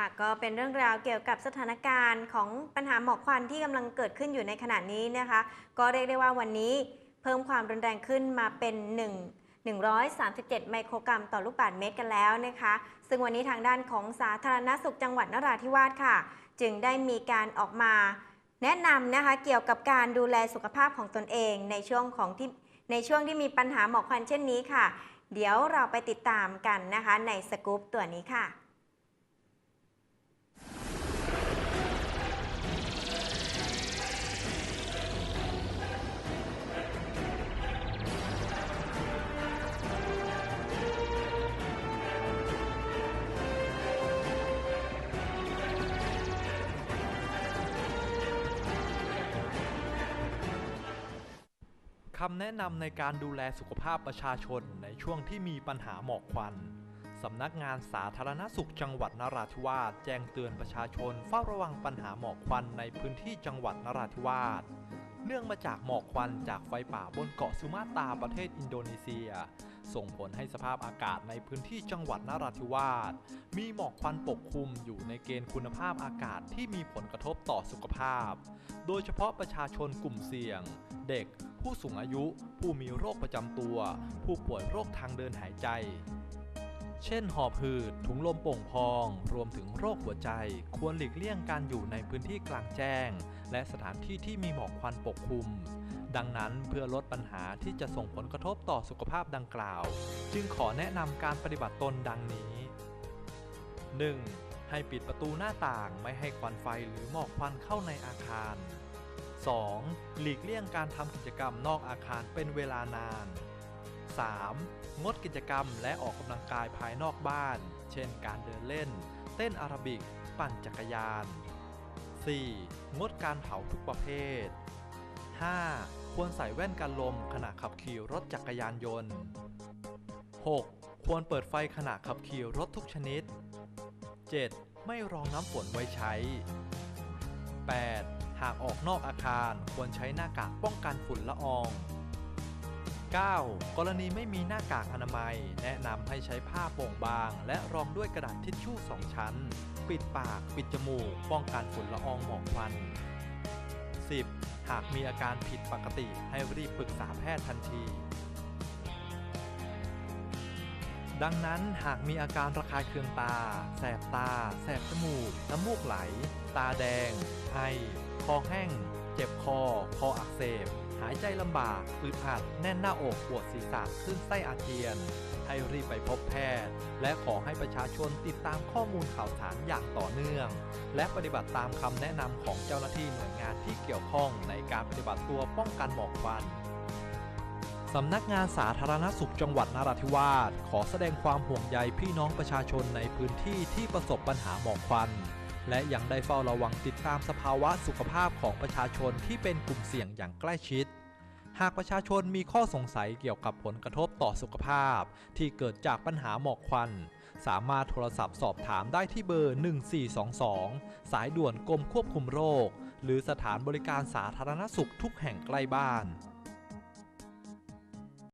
ค่ะก็เป็นเรื่องราวเกี่ยวกับสถานการณ์ของปัญหาหมอกควันที่กำลังเกิดขึ้นอยู่ในขณะนี้นะคะ ก็เรียกได้ว่าวันนี้เพิ่มความรุนแรงขึ้นมาเป็น 1 137 ไมโครกรัมต่อลูกบาศก์เมตรกันแล้วนะคะ ซึ่งวันนี้ทางด้านของสาธารณสุขจังหวัดนราธิวาสค่ะ จึงได้มีการออกมา แนะนำนะคะเกี่ยวกับการดูแลสุขภาพของตนเองในช่วงของที่ในช่วงที่มีปัญหาหมอกควันเช่นนี้ค่ะ เดี๋ยวเราไปติดตามกันนะคะ ในสกู๊ปตัวนี้ค่ะ คำแนะนำในการดูแลสุขภาพประชาชนในช่วงที่มีปัญหาหมอกควัน สำนักงานสาธารณสุขจังหวัดนราธิวาสแจ้งเตือนประชาชนเฝ้าระวังปัญหาหมอกควันในพื้นที่จังหวัดนราธิวาส เนื่องมาจากหมอกควันจากไฟป่าบนเกาะสุมาตราประเทศอินโดนีเซีย ส่งผลให้สภาพอากาศในพื้นที่จังหวัดนราธิวาสมีหมอกควันปกคลุมอยู่ในเกณฑ์คุณภาพอากาศที่มีผลกระทบต่อสุขภาพ โดยเฉพาะประชาชนกลุ่มเสี่ยง เด็ก ผู้สูงอายุ ผู้มีโรคประจำตัว ผู้ป่วยโรคทางเดินหายใจ เช่น หอบหืด ถุงลมโป่งพอง รวมถึงโรคหัวใจ ควรหลีกเลี่ยงการอยู่ในพื้นที่กลางแจ้ง และสถานที่ที่มีหมอกควันปกคลุม ดังนั้นเพื่อลดปัญหาที่จะส่งผลกระทบต่อสุขภาพดังกล่าว จึงขอแนะนำการปฏิบัติตนดังนี้ 1. ให้ปิดประตูหน้าต่างไม่ให้ควันไฟหรือหมอกควันเข้าในอาคาร 2. หลีกเลี่ยงการทำกิจกรรมนอกอาคารเป็นเวลานาน 3. งดกิจกรรมและออกกำลังกายภายนอกบ้าน เช่นการเดินเล่น เต้นอาราบิก ปั่นจักรยาน 4. งดการเผาทุกประเภท 5. ควรใส่แว่นกันลมขณะขับขี่รถจักรยานยนต์ 6. ควรเปิดไฟขณะขับขี่รถทุกชนิด 7. ไม่รองน้ำฝนไว้ใช้ 8. หากออกนอกอาคารควรใช้หน้ากากป้องกันฝุ่นละออง 9. กรณีไม่มีหน้ากากอนามัย แนะนำให้ใช้ผ้าโป่งบาง และรองด้วยกระดาษทิชชู่สองชั้น ปิดปาก ปิดจมูก ป้องกันฝุ่นละอองหมอกควัน 10. หากมีอาการผิดปกติให้รีบปรึกษาแพทย์ทันที ดังนั้นหากมีอาการระคายเคืองตา แสบตา แสบจมูก น้ำมูกไหล ตาแดง ไอ คอแห้ง เจ็บคอ คออักเสบ หายใจลำบากอึดอัดแน่นหน้าอกปวดศีรษะขึ้นไส้อาเจียน ให้รีบไปพบแพทย์ และขอให้ประชาชนติดตามข้อมูลข่าวสารอย่างต่อเนื่อง และปฏิบัติตามคำแนะนำของเจ้าหน้าที่หน่วยงานที่เกี่ยวข้องในการปฏิบัติตัวป้องกันหมอกควันสำนักงานสาธารณสุขจังหวัดนราธิวาสขอแสดงความห่วงใยพี่น้องประชาชนในพื้นที่ที่ประสบปัญหาหมอกควัน และยังได้เฝ้าระวังติดตามสภาวะสุขภาพของประชาชนที่เป็นกลุ่มเสี่ยงอย่างใกล้ชิด หากประชาชนมีข้อสงสัยเกี่ยวกับผลกระทบต่อสุขภาพ ที่เกิดจากปัญหาหมอกควัน สามารถโทรศัพท์สอบถามได้ที่เบอร์ 1422 สายด่วนกรมควบคุมโรค หรือสถานบริการสาธารณสุขทุกแห่งใกล้บ้าน